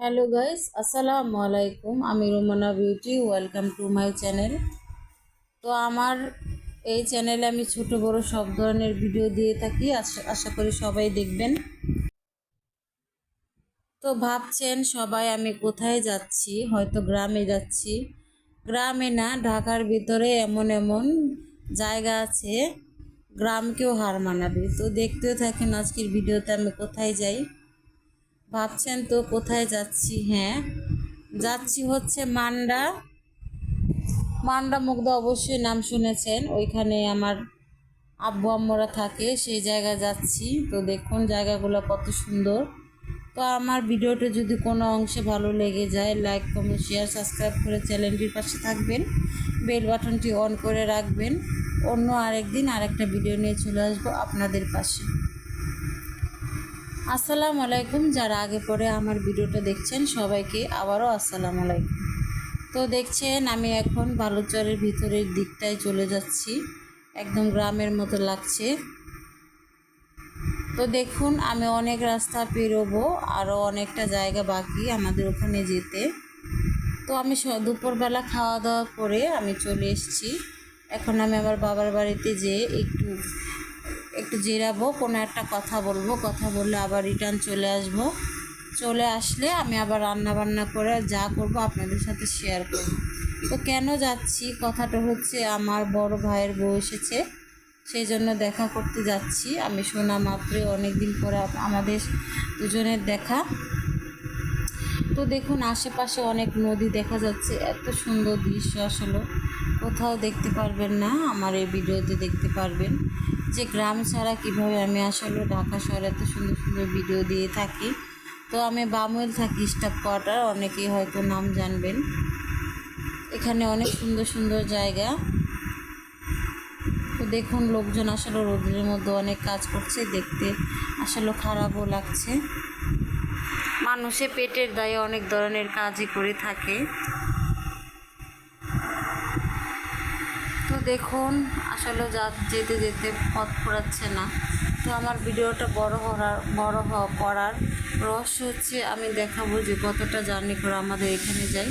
Hello guys আসসালামু আলাইকুম আমি Romana Beauty welcome to my channel তো আমার এই চ্যানেলে আমি ছোট বড় সব ধরনের ভিডিও দিয়ে থাকি, আশা করি সবাই দেখবেন। তো ভাবছেন সবাই আমি কোথায় যাচ্ছি, হয়তো গ্রামে যাচ্ছি। গ্রামে না, ঢাকার ভিতরে এমন এমন জায়গা আছে, গ্রামকেও হার মানাবে। তো দেখতেও থাকেন আজকের ভিডিওতে আমি কোথায় যাই। ভাবছেন তো কোথায় যাচ্ছি? হ্যাঁ যাচ্ছি হচ্ছে মান্ডা। মান্ডা মুগ্ধ অবশ্যই নাম শুনেছেন। ওইখানে আমার আব্বু আম্মরা থাকে, সেই জায়গায় যাচ্ছি। তো দেখুন জায়গাগুলো কত সুন্দর। তো আমার ভিডিওটা যদি কোনো অংশে ভালো লেগে যায়, লাইক, কমেন্ট, শেয়ার, সাবস্ক্রাইব করে চ্যানেলটির পাশে থাকবেন। বেল বাটনটি অন করে রাখবেন। অন্য আরেক আরেকদিন আরেকটা ভিডিও নিয়ে চলে আসব আপনাদের পাশে। আসসালামু আলাইকুম। যারা আগে পরে আমার ভিডিওটা দেখছেন, সবাইকে আবারও আসসালামু আলাইকুম। তো দেখছেন, আমি এখন বালুচরের ভিতরের দিকটায় চলে যাচ্ছি। একদম গ্রামের মতো লাগছে। তো দেখুন, আমি অনেক রাস্তা পেরোবো, আরও অনেকটা জায়গা বাকি আমাদের ওখানে যেতে। তো আমি দুপুরবেলা খাওয়া দাওয়া করে আমি চলে এসেছি। এখন আমি আমার বাবার বাড়িতে যেয়ে একটু একটু জেরাবো, কোনো একটা কথা বলব, কথা বললে আবার রিটার্ন চলে আসব। চলে আসলে আমি আবার রান্না বান্না করে যা করব আপনাদের সাথে শেয়ার করব। তো কেন যাচ্ছি? কথাটা হচ্ছে আমার বড় ভাইয়ের বউ এসেছে, সেই জন্য দেখা করতে যাচ্ছি। আমি শোনা মাত্রই অনেক দিন পরে আমাদের দুজনের দেখা। তো দেখুন, আশেপাশে অনেক নদী দেখা যাচ্ছে, এত সুন্দর দৃশ্য আসলে। কোথাও দেখতে পারবেন না, আমার এই ভিডিওতে দেখতে পারবেন। যে গ্রাম ছাড়া কীভাবে আমি আসলে ঢাকা শহরে এত সুন্দর সুন্দর ভিডিও দিয়ে থাকি। তো আমি বামুল থাকি স্টাফ কোয়ার্টার, অনেকেই হয়তো নাম জানবেন। এখানে অনেক সুন্দর সুন্দর জায়গা। তো দেখুন, লোকজন আসলে রোদের মধ্যে অনেক কাজ করছে, দেখতে আসলে খারাপও লাগছে। মানুষে পেটের দায়ে অনেক ধরনের কাজই করে থাকে। দেখুন, আসলে যা যেতে যেতে পথ ফুরাচ্ছে না। তো আমার ভিডিওটা বড় হওয়ার, বড় হওয়া করার রহস্য হচ্ছে আমি দেখাবো যে কতটা জার্নি করে আমাদের এখানে যাই।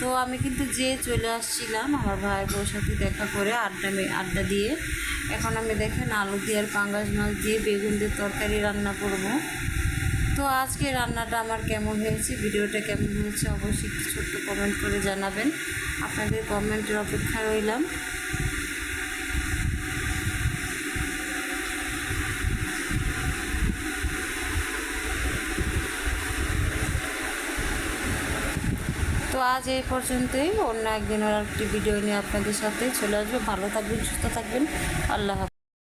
তো আমি কিন্তু যে চলে আসছিলাম আমার ভাই বউর সাথে দেখা করে আড্ডা আড্ডা দিয়ে। এখন আমি দেখেন আলু দিয়ে আর পাঙ্গাস মাছ দিয়ে বেগুন দিয়ে তরকারি রান্না করব। তো আজকে রান্নাটা আমার কেমন হয়েছে, ভিডিওটা কেমন হয়েছে অবশ্যই ছোট্ট কমেন্ট করে জানাবেন। আপনাদের কমেন্টের অপেক্ষা রইলাম। তো আজ এই পর্যন্তই। অন্য একদিন আর একটি ভিডিও নিয়ে আপনাদের সাথে চলে আসবে। ভালো থাকবেন, সুস্থ থাকবেন। আল্লাহ